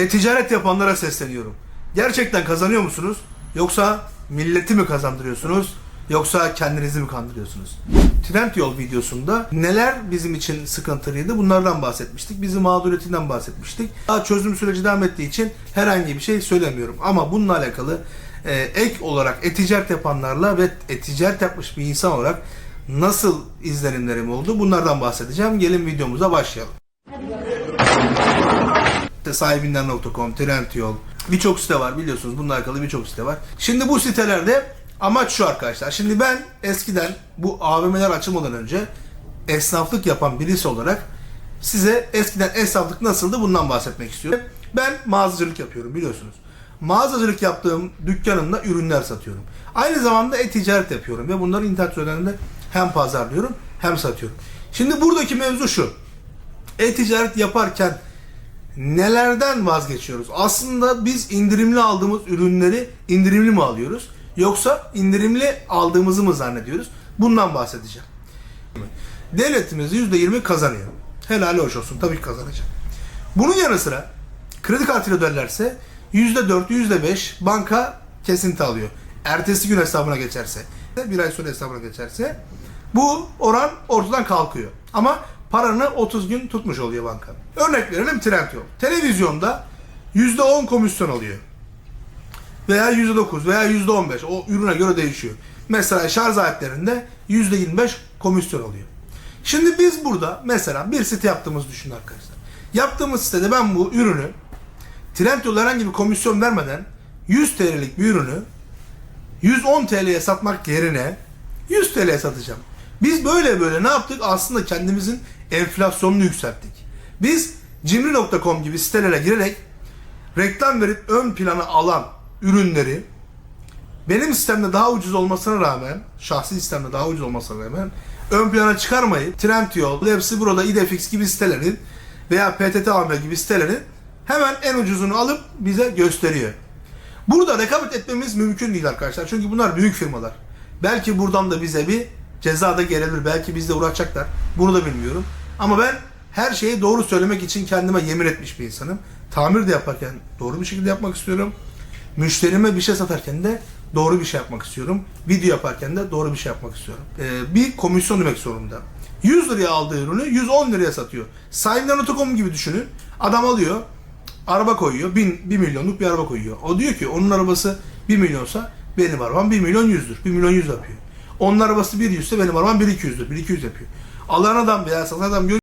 E-ticaret yapanlara sesleniyorum. Gerçekten kazanıyor musunuz? Yoksa milleti mi kazandırıyorsunuz? Yoksa kendinizi mi kandırıyorsunuz? Trendyol videosunda neler bizim için sıkıntılıydı bunlardan bahsetmiştik. Bizi mağduriyetinden bahsetmiştik. Daha çözüm süreci devam ettiği için herhangi bir şey söylemiyorum. Ama bununla alakalı e, ek olarak e-ticaret yapanlarla ve e-ticaret yapmış bir insan olarak nasıl izlenimlerim oldu bunlardan bahsedeceğim. Gelin videomuza başlayalım. İşte sahibinden.com, Trendyol, birçok site var biliyorsunuz. Bununla alakalı birçok site var. Şimdi bu sitelerde amaç şu arkadaşlar. Şimdi ben eskiden bu AVM'ler açılmadan önce esnaflık yapan birisi olarak size eskiden esnaflık nasıldı bundan bahsetmek istiyorum. Ben mağazacılık yapıyorum biliyorsunuz. Mağazacılık yaptığım dükkanımda ürünler satıyorum. Aynı zamanda e-ticaret yapıyorum ve bunları internet üzerinden hem pazarlıyorum hem satıyorum. Şimdi buradaki mevzu şu. E-ticaret yaparken nelerden vazgeçiyoruz? Aslında biz indirimli aldığımız ürünleri indirimli mi alıyoruz? Yoksa indirimli aldığımızı mı zannediyoruz? Bundan bahsedeceğim. Devletimiz %20 kazanıyor. Helal hoş olsun. Tabii kazanacak. Bunun yanı sıra kredi kartıyla öderlerse %4, %5 banka kesinti alıyor. Ertesi gün hesabına geçerse, bir ay sonra hesabına geçerse bu oran ortadan kalkıyor. Ama paranı 30 gün tutmuş oluyor banka. Örnek verelim Trendyol. Televizyonda %10 komisyon alıyor. Veya %9 veya %15 o ürüne göre değişiyor. Mesela şarj aletlerinde %25 komisyon alıyor. Şimdi biz burada mesela bir site yaptığımızı düşünün arkadaşlar. Yaptığımız sitede ben bu ürünü Trendyol herhangi bir komisyon vermeden 100 TL'lik bir ürünü 110 TL'ye satmak yerine 100 TL'ye satacağım. Biz böyle böyle ne yaptık? Aslında kendimizin enflasyonunu yükselttik. Biz cimri.com gibi sitelere girerek reklam verip ön plana alan ürünleri benim sistemde daha ucuz olmasına rağmen, şahsi sistemde daha ucuz olmasına rağmen ön plana çıkarmayıp Trendyol, hepsi burada İdefix gibi sitelerin veya PTT AVM gibi sitelerin hemen en ucuzunu alıp bize gösteriyor. Burada rekabet etmemiz mümkün değil arkadaşlar. Çünkü bunlar büyük firmalar. Belki buradan da bize bir ceza da gelebilir. Belki bizle uğraşacaklar. Bunu da bilmiyorum. Ama ben her şeyi doğru söylemek için kendime yemin etmiş bir insanım. Tamir de yaparken doğru bir şekilde yapmak istiyorum. Müşterime bir şey satarken de doğru bir şey yapmak istiyorum. Video yaparken de doğru bir şey yapmak istiyorum. Ee, bir komisyon demek zorunda. 100 liraya aldığı ürünü 110 liraya satıyor. Sahibinden.com gibi düşünün. Adam alıyor, araba koyuyor. 1, 1 milyonluk bir araba koyuyor. O diyor ki onun arabası 1 milyonsa benim arabam 1 milyon 100'dür. 1 milyon 100 yapıyor. Onun arabası 1 100 ise benim arabam 1 200'dür. 1 200 yapıyor. Alan adam veya satan adam görüyor